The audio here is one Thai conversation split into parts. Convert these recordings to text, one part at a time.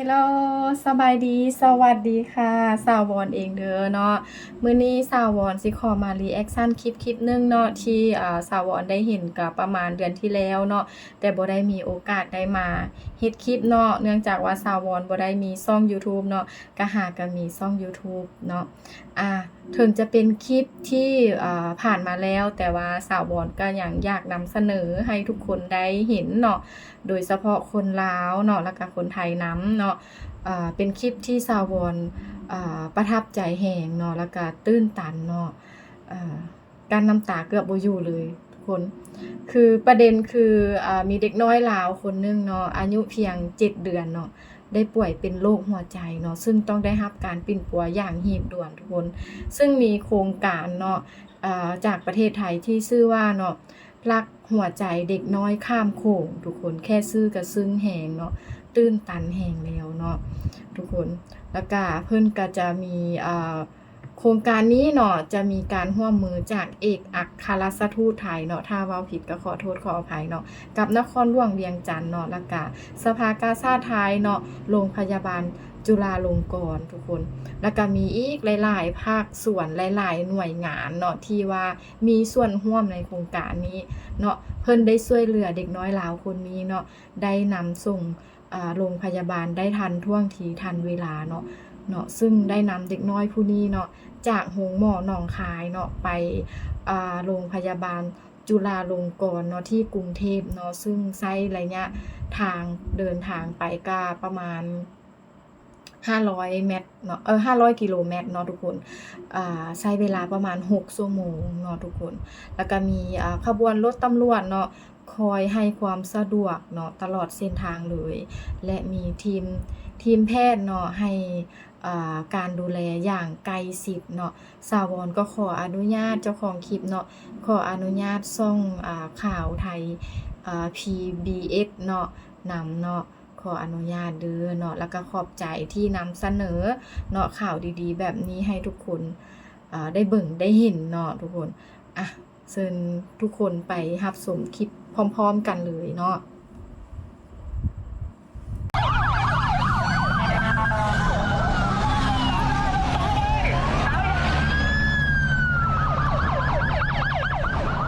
ฮลโลสบายดี สวัสดีค่ะ สาววอนเองเด้อเนาะ มื้อนี้สาววอนสิขอมารีแอคชั่นคลิปคลิปหนึงเนาะที่อ่าสาววอนได้เห็นกับประมาณเดือนที่แล้วเนาะ แต่บ่ได้มีโอกาสได้มาเฮ็ดคลิปเนาะ เนื่องจากว่าสาววอนบ่ได้มีช่อง YouTube เนาะก็หาก็มีช่อง YouTube เนาะ อ่า ถึงจะเป็นคลิปที่อ่าผ่านมาแล้ว แต่ว่าสาววอนก็ยังอยากนำเสนอให้ทุกคนได้เห็นเนาะ โดยเฉพาะคนลาวเนาะแล้วก็คนไทยน้ำเนาะอ่าเป็นคลิปที่ซาววอนอประทับใจแหงเนาะแล้วก็ตื้นตันเนาะการน้ำตาเกือบบอยู่เลยทุกคน คือประเด็นคืออมีเด็กน้อยลาวคนหนึงเนาะอายุเพียง7เดือนเนาะได้ป่วยเป็นโรคหัวใจเนาะซึ่งต้องได้รับการปิ่นปัวอย่างหีบด่วนทุกคน ซึ่งมีโครงการเนาะจากประเทศไทยที่ชื่อว่าเนาะรักหัวใจเด็กน้อยข้ามโขงทุกคนแค่ซื้อกับซึ้งแหงเนาะ ตื้นตันแหงแล้วเนาะทุกคนแล้วก็เพิ่นก็จะมีโครงการนี้เนาะจะมีการร่วมมือจากเอกอัครราชทูตไทยเนาะถ้าเว้าผิดก็ขอโทษขออภัยเนาะกับนครหลวงเวียงจันทน์เนาะแล้วก็สภากาชาติไทยเนาะโรงพยาบาลจุฬาลงกรณ์ทุกคน แล้วก็มีอีกหลาย ๆ ภาคส่วนหลาย ๆ หน่วยงานเนาะที่ว่ามีส่วนร่วมในโครงการนี้เนาะเพิ่นได้ช่วยเหลือเด็กน้อยลาวคนนี้เนาะได้นำส่ง โรงพยาบาลได้ทันท่วงทีทันเวลาเนาะเนาะซึ่งได้นำเด็กน้อยผู้นี้เนาะจากโรงหมอหนองคายเนาะไปโรงพยาบาลจุฬาลงกรณ์เนาะที่กรุงเทพเนาะซึ่งใช้ระยะทางเดินทางไปก็ประมาณ 500 เมตรเนาะเออ500 กิโลเมตรเนาะทุกคนอ่าใช้เวลาประมาณ 6 ชั่วโมงเนาะทุกคน แล้วก็มีอ่าขบวนรถตำรวจเนาะ คอยให้ความสะดวกเนาะตลอดเส้นทางเลย และมีทีมทีมแพทย์เนาะให้อ่าการดูแลอย่างใกล้ชิดเนาะสาวรก็ขออนุญาตเจ้าของคลิปเนาะขออนุญาตซ่องอ่าข่าวไทยอ่า PBS เนาะนำเนาะขออนุญาตเด้อเนาะแล้วก็ขอบใจที่นำเสนอเนาะข่าวดีๆ แบบนี้ให้ทุกคนอ่าได้เบิ่งได้เห็นเนาะทุกคนอะ เชิญทุกคนไปรับชมคลิปพร้อมๆกันเลยเนาะ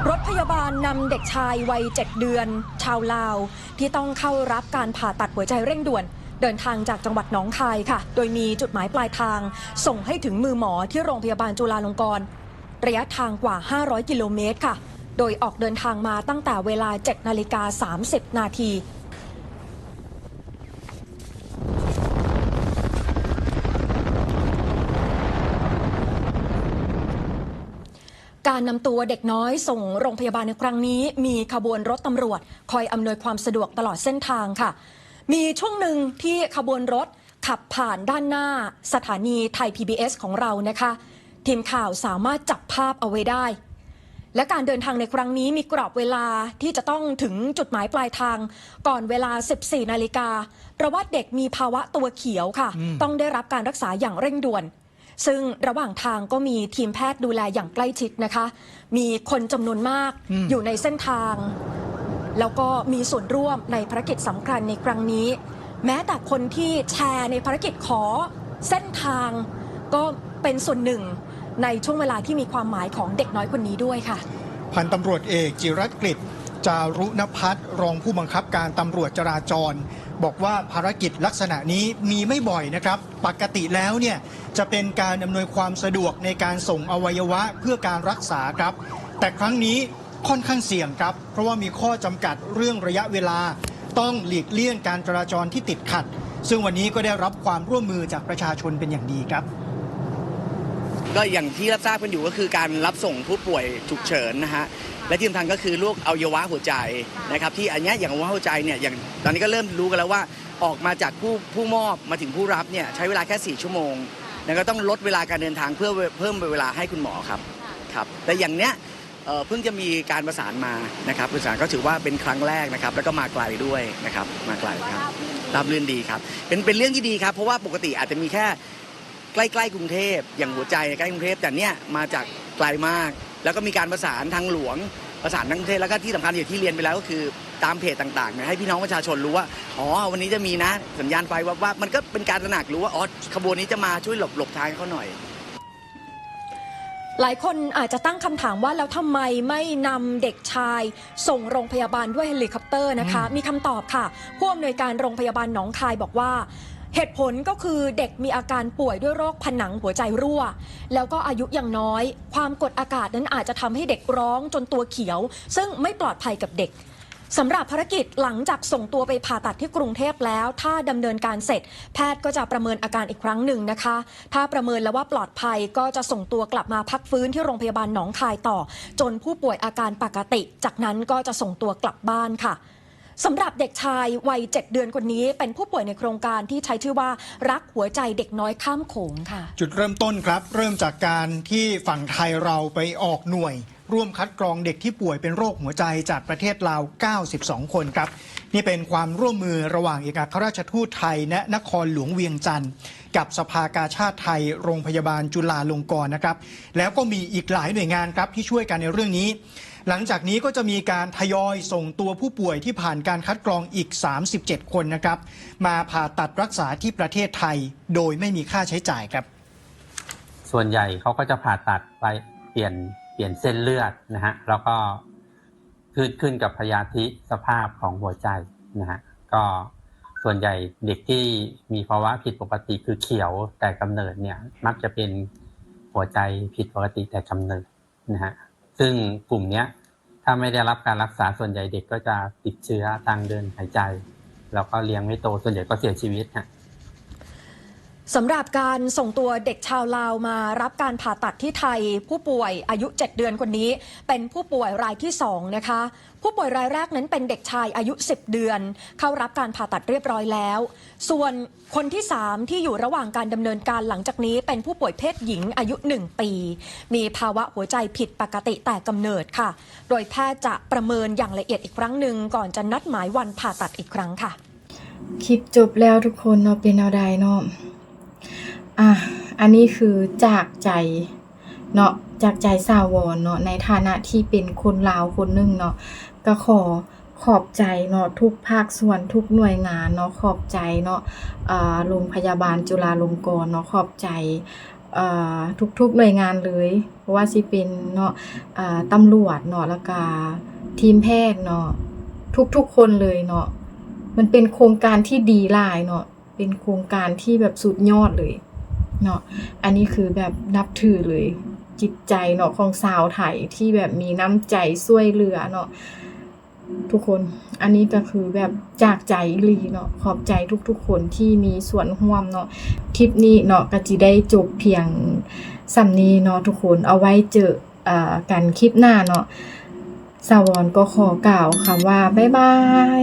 รถพยาบาลนำเด็กชายวัย 7 เดือน ชาวลาว ที่ต้องเข้ารับการผ่าตัดหัวใจเร่งด่วน เดินทางจากจังหวัดหนองคายค่ะ โดยมีจุดหมายปลายทาง ส่งให้ถึงมือหมอที่โรงพยาบาลจุฬาลงกรณ์ ระยะทางกว่า 500 กิโลเมตรค่ะ โดยออกเดินทางมาตั้งแต่เวลา 7 นาฬิกา 30 นาทีการนำตัวเด็กน้อยส่งโรงพยาบาลในครั้งนี้ มีขบวนรถตำรวจ คอยอำนวยความสะดวกตลอดเส้นทางค่ะ มีช่วงหนึ่งที่ขบวนรถขับผ่านด้านหน้าสถานีไทย PBS ของเรานะคะ ทีมข่าวสามารถจับภาพเอาไว้ได้ และการเดินทางในครั้งนี้มีกรอบเวลาที่จะต้องถึงจุดหมายปลายทาง ก่อนเวลา 14 นาฬิกาเพราะว่าเด็กมีภาวะตัวเขียวค่ะ ต้องได้รับการรักษาอย่างเร่งด่วน ซึ่งระหว่างทางก็มีทีมแพทย์ดูแลอย่างใกล้ชิดนะคะ มีคนจำนวนมากอยู่ในเส้นทาง แล้วก็มีส่วนร่วมในภารกิจสำคัญในครั้งนี้ แม้แต่คนที่แชร์ในภารกิจขอเส้นทางก็เป็นส่วนหนึ่ง ในช่วงเวลาที่มีความหมายของเด็กน้อยคนนี้ด้วยค่ะ พันตำรวจเอกจิรัตกฤษจารุณพัฒน์รองผู้บังคับการตำรวจจราจร บอกว่าภารกิจลักษณะนี้มีไม่บ่อยนะครับ ปกติแล้วเนี่ยจะเป็นการอำนวยความสะดวกในการส่งอวัยวะเพื่อการรักษาครับ แต่ครั้งนี้ค่อนข้างเสี่ยงครับ เพราะว่ามีข้อจำกัดเรื่องระยะเวลา ต้องหลีกเลี่ยงการจราจรที่ติดขัด ซึ่งวันนี้ก็ได้รับความร่วมมือจากประชาชนเป็นอย่างดีครับ ก็อย่างที่รับทราบกันอยู่ก็คือการรับส่งผู้ป่วยฉุกเฉินนะฮะและที่สำคัญก็คือโรคอวัยวะหัวใจนะครับที่อันเนี้ยอย่างอวัยวะหัวใจเนี่ยอย่างตอนนี้ก็เริ่มรู้กันแล้วว่าออกมาจากผู้ผู้มอบมาถึงผู้รับเนี่ยใช้เวลาแค่ 4 ชั่วโมง แล้วก็ต้องลดเวลาการเดินทางเพื่อเพิ่มเวลาให้คุณหมอครับครับแต่อย่างเนี้ยเอ่อเพิ่งจะมีการประสานมานะครับประสานก็ถือว่าเป็นครั้งแรกนะครับ แล้วก็มาไกลด้วยนะครับมาไกลครับรับรื่นดีครับเป็นเป็นเรื่องที่ดีครับ เพราะว่าปกติอาจจะมีแค่ ใกล้ๆกรุงเทพอย่างหัวใจใกล้กรุงเทพแต่เนี่ยมาจากไกลมาก แล้วก็มีการประสานทางหลวงประสานทางกรุงเทพแล้วก็ที่สำคัญอย่างที่เรียนไปแล้วก็คือตามเพจต่างๆเนี่ยให้พี่น้องประชาชนรู้ว่าอ๋อวันนี้จะมีนะสัญญาณไฟว่าว่ามันก็เป็นการตระหนักรู้ว่าอ๋อขบวนนี้จะมาช่วยหลบหลบทางเขาหน่อย หลายคนอาจจะตั้งคำถามว่าแล้วทำไมไม่นำเด็กชาย ส่งโรงพยาบาลด้วยเฮลิคอปเตอร์นะคะ มีคำตอบค่ะผู้อำนวยการโรงพยาบาลหนองคายบอกว่า เหตุผลก็คือเด็กมีอาการป่วยด้วยโรคผนังหัวใจรั่ว แล้วก็อายุยังน้อย ความกดอากาศนั้นอาจจะทำให้เด็กร้องจนตัวเขียว ซึ่งไม่ปลอดภัยกับเด็กสำหรับภารกิจหลังจากส่งตัวไปผ่าตัดที่กรุงเทพแล้ว ถ้าดำเนินการเสร็จ แพทย์ก็จะประเมินอาการอีกครั้งหนึ่งนะคะ ถ้าประเมินแล้วว่าปลอดภัยก็จะส่งตัวกลับมาพักฟื้นที่โรงพยาบาลหนองคายต่อ จนผู้ป่วยอาการปกติ จากนั้นก็จะส่งตัวกลับบ้านค่ะ สำหรับเด็กชายวัย 7 เดือนคนนี้ เป็นผู้ป่วยในโครงการที่ใช้ชื่อว่ารักหัวใจเด็กน้อยข้ามโขงค่ะ จุดเริ่มต้นครับ เริ่มจากการที่ฝั่งไทยเราไปออกหน่วย ร่วมคัดกรองเด็กที่ป่วยเป็นโรคหัวใจจากประเทศลาว 92 คนครับ นี่เป็นความร่วมมือระหว่างเอกอัครราชทูตไทย และนครหลวงเวียงจันทร์กับสภากาชาติไทย โรงพยาบาลจุฬาลงกรณ์นะครับ แล้วก็มีอีกหลายหน่วยงานครับที่ช่วยกันในเรื่องนี้ หลังจากนี้ก็จะมีการทยอยส่งตัวผู้ป่วยที่ผ่านการคัดกรองอีก 37 คนนะครับ มาผ่าตัดรักษาที่ประเทศไทย โดยไม่มีค่าใช้จ่ายครับ ส่วนใหญ่เขาก็จะผ่าตัดไปเปลี่ยนเปลี่ยนเส้นเลือดนะฮะแล้วก็ขึ้นขึ้นกับพยาธิสภาพของหัวใจนะฮะก็ส่วนใหญ่เด็กที่มีภาวะผิดปกติคือเขียวแต่กำเนิดเนี่ยมักจะเป็นหัวใจผิดปกติแต่กำเนิดนะฮะ ซึ่งกลุ่มเนี้ยถ้าไม่ได้รับการรักษาส่วนใหญ่เด็กก็จะติดเชื้อทางเดินหายใจ แล้วก็เลี้ยงไม่โตส่วนใหญ่ก็เสียชีวิตฮะ สำหรับการส่งตัวเด็กชาวลาวมารับการผ่าตัดที่ไทย ผู้ป่วยอายุ 7 เดือนคนนี้ เป็นผู้ป่วยรายที่ 2 นะคะ ผู้ป่วยรายแรกนั้นเป็นเด็กชายอายุ 10 เดือน เข้ารับการผ่าตัดเรียบร้อยแล้ว ส่วนคนที่ 3 ที่อยู่ระหว่างการดำเนินการหลังจากนี้ เป็นผู้ป่วยเพศหญิงอายุ 1 ปี มีภาวะหัวใจผิดปกติแต่กำเนิดค่ะ โดยแพทย์จะประเมินอย่างละเอียดอีกครั้งหนึ่งก่อนจะนัดหมายวันผ่าตัดอีกครั้งค่ะ คลิปจบแล้วทุกคนเนาะเป็นเอาใดเนาะ อะ อันนี้คือจากใจเนาะจากใจสาวรเนาะในฐานะที่เป็นคนลาวคนหนึงเนาะก็ขอขอบใจเนาะทุกภาคส่วนทุกหน่วยงานเนาะขอบใจเนาะโรงพยาบาลจุฬาลงกรณ์เนาะขอบใจทุกๆหน่วยงานเลยเพราะว่าสิเป็นเนาะตำรวจเนาะแล้วก็ทีมแพทย์เนาะทุกๆคนเลยเนาะมันเป็นโครงการที่ดีหลายเนาะเป็นโครงการที่แบบสุดยอดเลย เนาะอันนี้คือแบบนับถือเลยจิตใจเนาะของสาวไทยที่แบบมีน้ำใจช่วยเหลือเนาะทุกคนอันนี้ก็คือแบบจากใจลีเนาะขอบใจทุกๆคนที่มีส่วนร่วมเนาะคลิปนี้เนาะก็จะได้จบเพียงสำนีเนาะทุกคนเอาไว้เจออกันคลิปหน้าเนาะสาวรก็ขอกล่าวคำว่าบ๊ายบาย